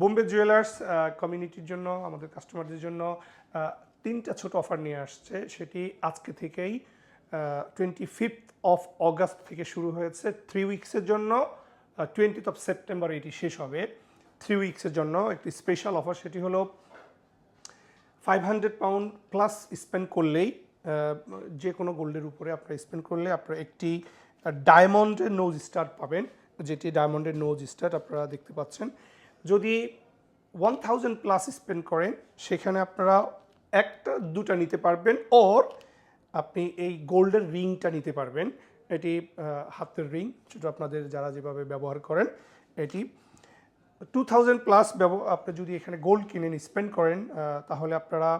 Bombay jewellers কমিউনিটির জন্য, আমাদের কাস্টমারদের জন্য তিনটা ছোট অফার নিয়ে আসছে। সেটি আজকে থেকেই টোয়েন্টি ফিফথ অফ অগাস্ট থেকে শুরু হয়েছে। থ্রি উইকসের জন্য টোয়েন্টিথ অফ সেপ্টেম্বর এটি শেষ হবে। থ্রি উইকসের জন্য একটি স্পেশাল অফার সেটি হলো five hundred pound plus spend করলেই যে কোনো গোল্ডের উপরে আপনারা স্পেন্ড করলে আপনারা একটি ডায়মন্ডের নোজ স্টার পাবেন। যেটি ডায়মন্ডের নোজ স্টার আপনারা দেখতে পাচ্ছেন। যদি ওয়ান থাউজেন্ড প্লাস স্পেন্ড করেন, সেখানে আপনারা একটা, দুটা নিতে পারবেন ওর আপনি এই গোল্ডের রিংটা নিতে পারবেন। এটি হাতের রিং যেটা আপনাদের যারা যেভাবে ব্যবহার করেন, এটি টু থাউজেন্ড প্লাস আপনি যদি এখানে গোল্ড কিনেন স্পেন্ড করেন তাহলে আপনারা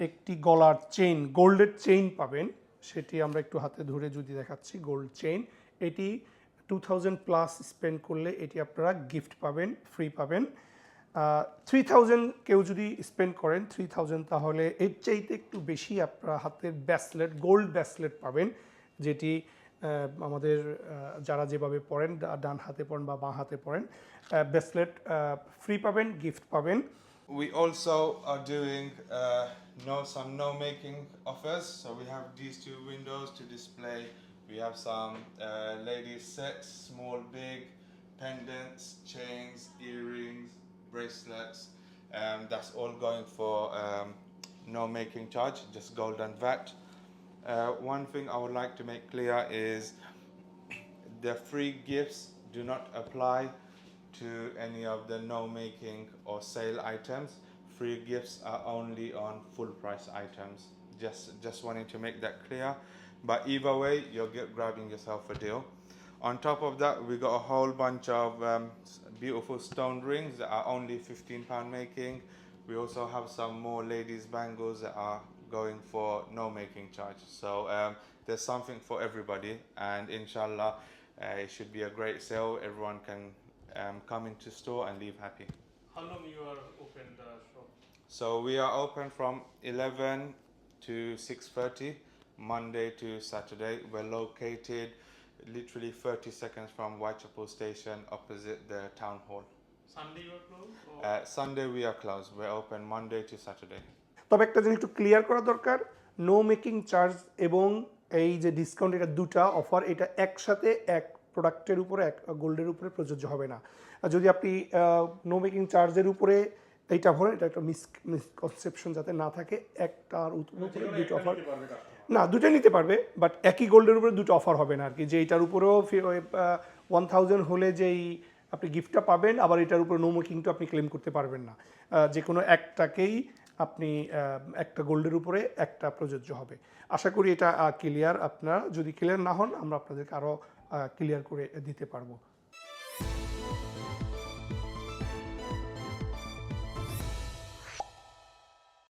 একটি গলার চেইন গোল্ডের চেইন পাবেন। সেটি আমরা একটু হাতে ধরে যদি দেখাচ্ছি গোল্ড চেইন এটি টু থাউজেন্ড প্লাস স্পেন্ড করলে এটি আপনারা গিফট পাবেন ফ্রি পাবেন থ্রি থাউজেন্ড কেউ যদি স্পেন্ড করেন থ্রি থাউজেন্ড তাহলে এর চাইতে একটু বেশি আপনারা হাতের ব্যাসলেট গোল্ড ব্যাসলেট পাবেন যেটি আমাদের যারা যেভাবে পড়েন ডান হাতে পড়েন বা বাঁ হাতে পড়েন ব্যাসলেট ফ্রি পাবেন গিফট পাবেন We also are doing uh, no some no making offers. So we have these two windows to display. We have some uh, ladies sets, small, big, pendants, chains, earrings, bracelets. Um, that's all going for um, no making charge, just gold and VAT. Uh, one thing I would like to make clear is the free gifts do not apply to any of the no making or sale items. Free gifts are only on full price items. Just just wanting to make that clear. But either way, you're get, grabbing yourself a deal. On top of that, we got a whole bunch of um, beautiful stone rings that are only 15 pound making. We also have some more ladies bangles that are going for no making charge. So um, there's something for everybody, and inshallah, uh, it should be a great sale. Everyone can um, come into store and leave happy. How long you are open the shop? So we are open from 11 to 6:30, Monday to Saturday. We're located literally 30 seconds from Whitechapel Station, opposite the town hall. Sunday you are closed? Uh, Sunday we are closed. We're open Monday to Saturday. তবে একটা জিনিস একটু clear করা দরকার no making charge এবং এই যে discount এটা দুটা অফার এটা একসাথে এক প্রোডাক্টের উপরে এক গোল্ডের উপরে প্রযোজ্য হবে না আর যদি আপনি নো মেকিং চার্জের উপরে এইটা ভরেন এটা একটা মিস মিসকনসেপশন যাতে না থাকে একটা একটার উপরে দুটো অফার না দুটোই নিতে পারবে বাট একই গোল্ডের উপরে দুটো অফার হবে না আর কি যে এটার উপরেও ওয়ান থাউজেন্ড হলে যেই আপনি গিফটটা পাবেন আবার এটার উপরে নো মেকিংটা আপনি ক্লেম করতে পারবেন না। যে কোনো একটাকেই আপনি একটা গোল্ডের উপরে একটা প্রযোজ্য হবে। আশা করি এটা ক্লিয়ার আপনারা। যদি ক্লিয়ার না হন আমরা আপনাদেরকে আরও ক্লিয়ার করে দিতে পারব।